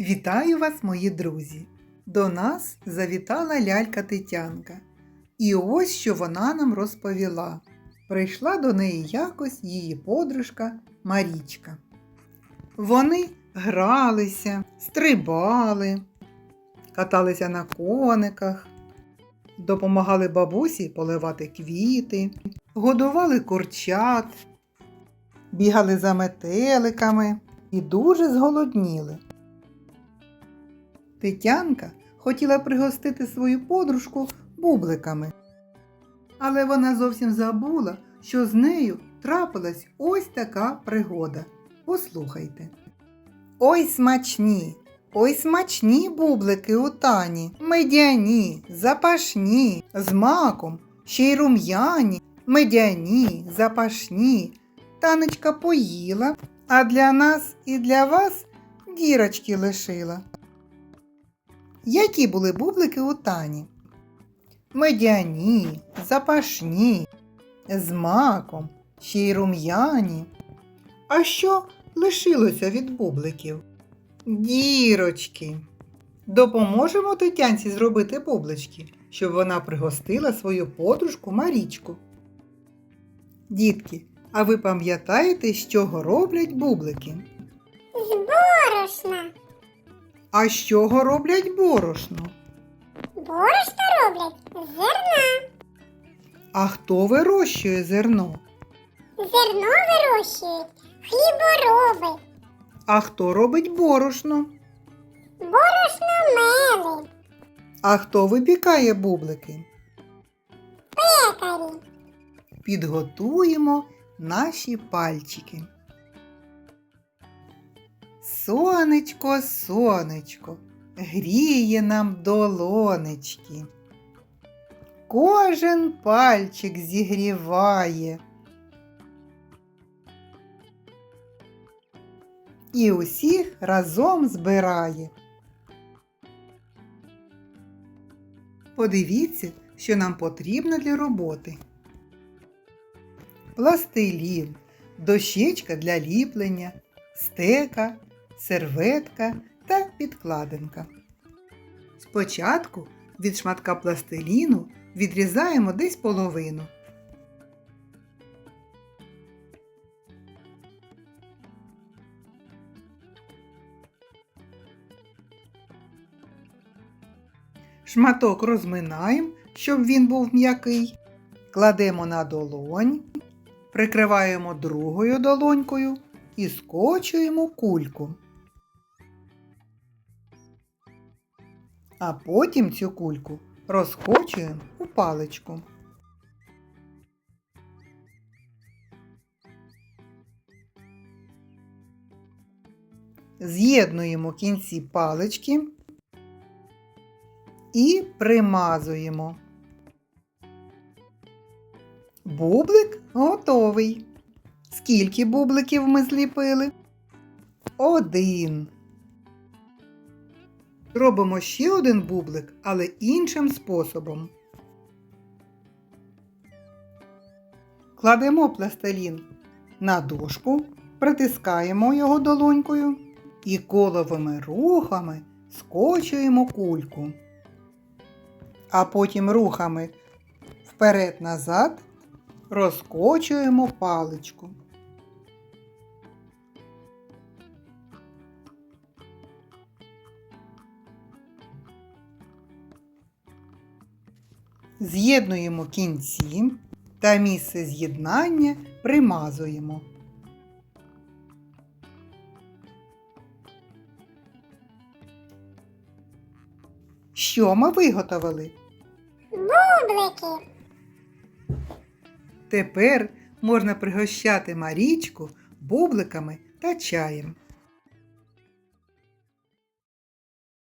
Вітаю вас, мої друзі! До нас завітала лялька Тетянка. І ось що вона нам розповіла. Прийшла до неї якось її подружка Марічка. Вони гралися, стрибали, каталися на кониках, допомагали бабусі поливати квіти, годували курчат, бігали за метеликами і дуже зголодніли. Тетянка хотіла пригостити свою подружку бубликами. Але вона зовсім забула, що з нею трапилась ось така пригода. Послухайте. Ой смачні, ой смачні бублики у тані, медяні, запашні, з маком, ще й рум'яні, медяні, запашні. Танечка поїла, а для нас і для вас дірочки лишила. Які були бублики у тані? Медяні, запашні, з маком, ще й рум'яні. А що лишилося від бубликів? Дірочки. Допоможемо Тетянці зробити бублички, щоб вона пригостила свою подружку Марічку. Дітки, а ви пам'ятаєте, з чого роблять бублики? З борошна. А з чого роблять борошно? Борошно роблять з зерна. А хто вирощує зерно? Зерно вирощують хлібороби. А хто робить борошно? Борошно мели. А хто випікає бублики? Пекарі. Підготуємо наші пальчики. Сонечко, сонечко, гріє нам долонечки. Кожен пальчик зігріває. І усіх разом збирає. Подивіться, що нам потрібно для роботи. Пластилін, дощечка для ліплення, стека, серветка та підкладинка. Спочатку від шматка пластиліну відрізаємо десь половину. Шматок розминаємо, щоб він був м'який. Кладемо на долонь, прикриваємо другою долонькою і скочуємо кульку. А потім цю кульку розкочуємо у паличку. З'єднуємо кінці палички і примазуємо. Бублик готовий. Скільки бубликів ми зліпили? Один. Робимо ще один бублик, але іншим способом. Кладемо пластилін на дошку, притискаємо його долонькою і коловими рухами скочуємо кульку. А потім рухами вперед-назад розкочуємо паличку. З'єднуємо кінці та місце з'єднання примазуємо. Що ми виготовили? Бублики. Тепер можна пригощати Марічку бубликами та чаєм.